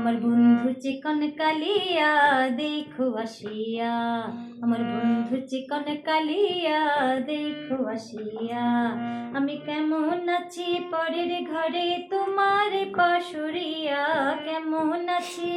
আমার বন্ধু চিকন কালিয়া, দেখো আসিয়া। আমার বন্ধু চিকন কালিয়া, দেখো আসিয়া। আমি কেমন আছি পরের ঘরে তোমার পাশুরিয়া কেমন আছি?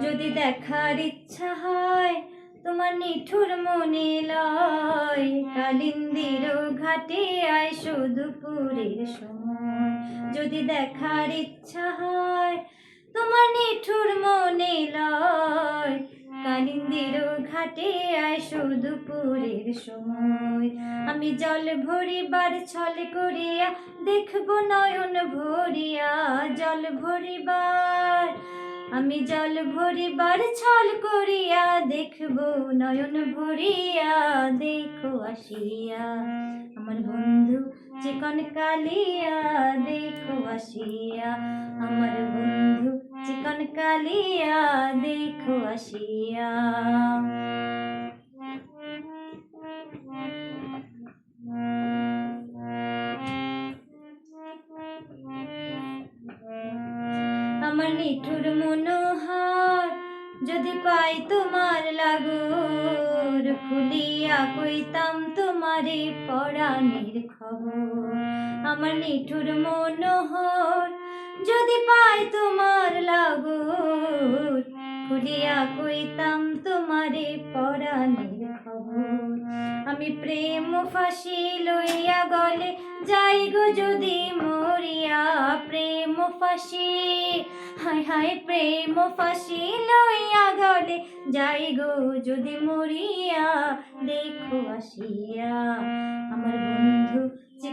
যদি দেখার ইচ্ছা হয়, তোমার নিঠুর মনে লয়। কালিন্দির ঘাটে আয় দুপুরের সময়। যদি দেখার ইচ্ছা হয়, তোমার নিঠুর মনে লয়। কালিন্দির ঘাটে আয় দুপুরের সময়। আমি জল ভরিবার ছল করিয়া, দেখব নয়ন ভরিয়া জল ভরিবার। আমি জল ভরিবার ছল করিয়া দেখব, নয়ন ভরিয়া দেখো আসিয়া। আমার বন্ধু চিকন কালিয়া দেখো আসিয়া। আমার বন্ধু চিকন কালিয়া দেখো আসিয়া। নিঠুর মনোহর, যদি পাই তোমার লাগর, খুলিয়া কইতাম তোমারে পরাণের খবর। আমার নিঠুর মনোহর, যদি পাই তোমার লাগর, খুলিয়া কইতাম তোমারে পরাণের খবর। আমি প্রেম ফাঁসি লইয়া গলে যাই গো যদি মরিয়া। প্রেম ফাঁসি হায় হায় প্রেম ফাঁসি লইয়া গলে যাই গো যদি মরিয়া। দেখো আসিয়া, আমার